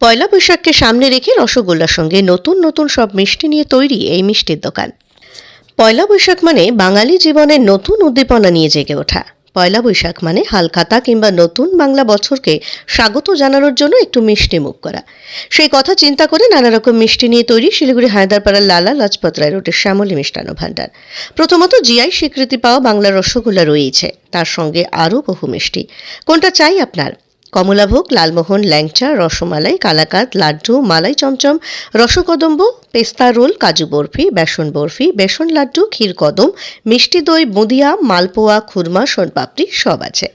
পয়লা বৈশাখকে সামনে রেখে রসগোল্লার সঙ্গে নতুন নতুন সব মিষ্টি নিয়ে তৈরি এই মিষ্টির দোকান। পয়লা বৈশাখ মানে বাঙালি জীবনের নতুন উদ্দীপনা নিয়ে জেগে ওঠা। পয়লা বৈশাখ মানে হালখাতা কিংবা নতুন বাংলা বছরকে স্বাগত জানানোর জন্য একটু মিষ্টি মুখ করা। সেই কথা চিন্তা করে নানা রকম মিষ্টি নিয়ে তৈরি শিলিগুড়ি হায়দারপাড়ার লালা লাজপত রায় রোডের শ্যামলী মিষ্টান্ন ভাণ্ডার। প্রথমত জিআই স্বীকৃতি পাওয়া বাংলার রসগোল্লা রয়েছে। তার সঙ্গে আরও বহু মিষ্টি। কোনটা চাই আপনার? কমলাভোগ লালমোহন, ল্যাংচা, রসমালাই কালাকাত লাড্ডু, মালাই চমচম রসকদম্ব পেস্তা রোল, কাজু বরফি, বেসন বরফি, বেসন লাড্ডু ক্ষীরকদম মিষ্টি দই বুঁদিয়া মালপোয়া, খুরমা, সোনপাপড়ি সব আছে।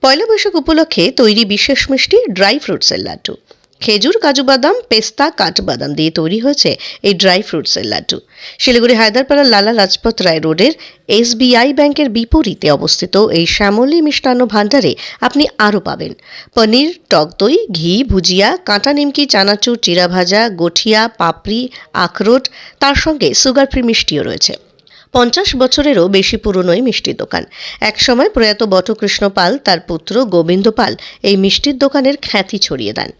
পয়লা বৈশাখ উপলক্ষে তৈরি বিশেষ মিষ্টি ড্রাই ফ্রুটসের লাড্ডু। খেজুর, কাজু বাদাম, পেস্তা কাঠবাদাম দিয়ে তৈরি হয়েছে এই ড্রাই ফ্রুটসের লাড্ডু। শিলিগুড়ি হায়দারপাড়ার লালা লাজপত রায় রোডের এসবিআই ব্যাংকের বিপরীতে অবস্থিত এই শ্যামলী মিষ্টান্ন ভাণ্ডারে আপনি আরও পাবেন। পনির, টক দই, ঘি, ভুজিয়া, কাঁটা নিমকি, চানাচুর চিরা ভাজা গঠিয়া, পাপড়ি, আখরোট, তার সঙ্গে সুগার ফ্রি মিষ্টিও রয়েছে। পঞ্চাশ বছরেরও বেশি পুরনো এই মিষ্টির দোকান। একসময় প্রয়াত বটকৃষ্ণ পাল, তার পুত্র গোবিন্দ পাল, এই মিষ্টির দোকানের খ্যাতি ছড়িয়ে দেন।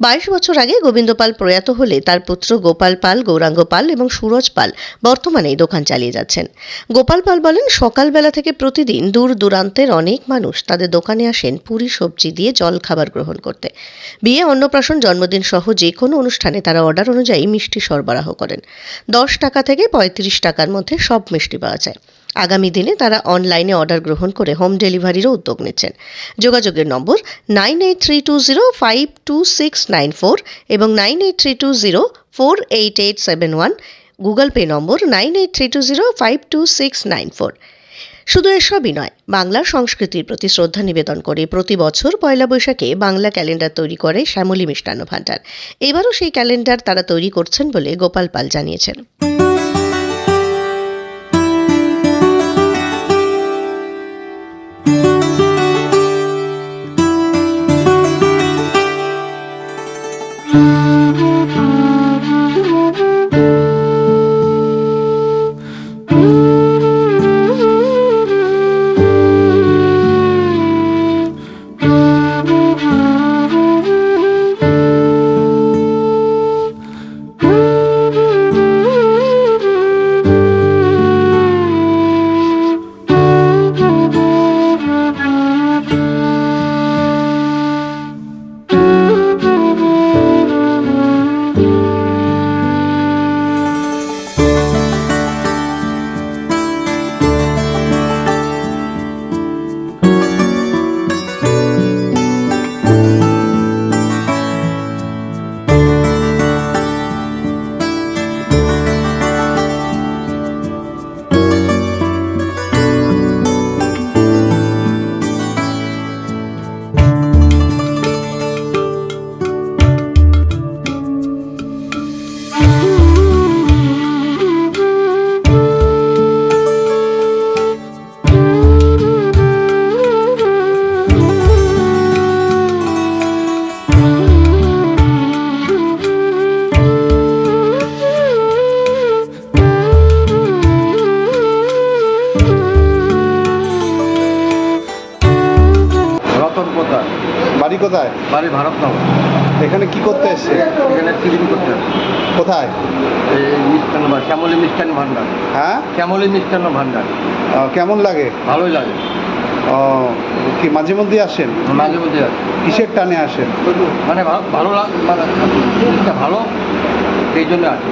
বাইশ বছর আগে গোবিন্দ পাল প্রয়াত হলে তার পুত্র গোপাল পাল, গৌরাঙ্গ পাল এবং সুরজ পাল বর্তমানে এই দোকান চালিয়ে যাচ্ছেন। গোপাল পাল বলেন, সকালবেলা থেকে প্রতিদিন দূর দূরান্তের অনেক মানুষ তাদের দোকানে আসেন পুরি সবজি দিয়ে জল খাবার গ্রহণ করতে। বিয়ে, অন্নপ্রাশন, জন্মদিন সহ যে কোনো অনুষ্ঠানে তারা অর্ডার অনুযায়ী মিষ্টি সরবরাহ করেন। দশ টাকা থেকে পঁয়ত্রিশ টাকার মধ্যে সব মিষ্টি পাওয়া যায় আগামী দিনে তারা অনলাইনে অর্ডার গ্রহণ করে হোম ডেলিভারিরও উদ্যোগ নিচ্ছেন। যোগাযোগের নম্বর nine eight three two zero five two six nine four এবং nine eight three two zero four eight eight seven one, Google Pay নম্বর nine eight three two zero five two six nine four. শুধু এসবই নয় বাংলার সংস্কৃতির প্রতি শ্রদ্ধা নিবেদন করে প্রতি বছর পয়লা বৈশাখে বাংলা ক্যালেন্ডার তৈরি করে শ্যামলী মিষ্টান্ন ভাণ্ডার। এবারও সেই ক্যালেন্ডার তারা তৈরি করছেন বলে গোপাল পাল জানিয়েছেন। বাড়ি কোথায়? বাড়ি ভারতনগর। এখানে কি করতে এসছে? এখানে টিফিন করতে কোথায়? এই মিষ্টান্ন ভান্ডার শ্যামলী মিষ্টান্ন ভান্ডার। হ্যাঁ? শ্যামলী মিষ্টান্ন ভান্ডার। কেমন লাগে? ভালোই লাগে। ও, কি মাঝে মধ্যে আসেন? মাঝে মধ্যে। কিসের টানে আসেন? মানে ভালো লাগ মানে ভালো সেই জন্য আছে